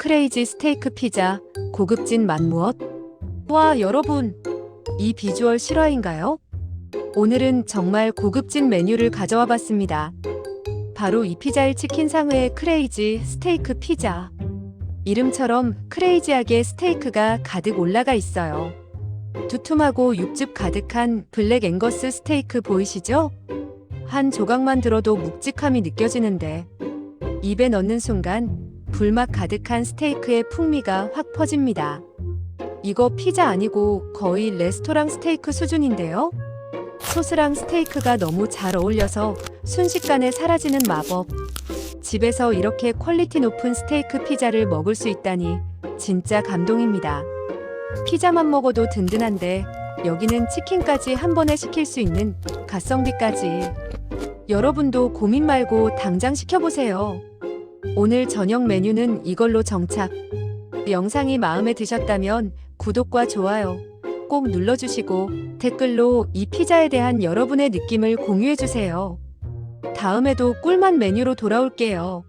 크레이지 스테이크 피자, 고급진 맛 무엇? 와, 여러분. 이 비주얼 실화인가요? 오늘은 정말 고급진 메뉴를 가져와 봤습니다. 바로 이 피자일 치킨 상회의 크레이지 스테이크 피자. 이름처럼 크레이지하게 스테이크가 가득 올라가 있어요. 두툼하고 육즙 가득한 블랙 앵거스 스테이크 보이시죠? 한 조각만 들어도 묵직함이 느껴지는데 입에 넣는 순간 불맛 가득한 스테이크의 풍미가 확 퍼집니다. 이거 피자 아니고 거의 레스토랑 스테이크 수준인데요? 소스랑 스테이크가 너무 잘 어울려서 순식간에 사라지는 마법. 집에서 이렇게 퀄리티 높은 스테이크 피자를 먹을 수 있다니 진짜 감동입니다. 피자만 먹어도 든든한데 여기는 치킨까지 한 번에 시킬 수 있는 가성비까지. 여러분도 고민 말고 당장 시켜보세요. 오늘 저녁 메뉴는 이걸로 정착. 영상이 마음에 드셨다면 구독과 좋아요 꼭 눌러주시고 댓글로 이 피자에 대한 여러분의 느낌을 공유해주세요. 다음에도 꿀맛 메뉴로 돌아올게요.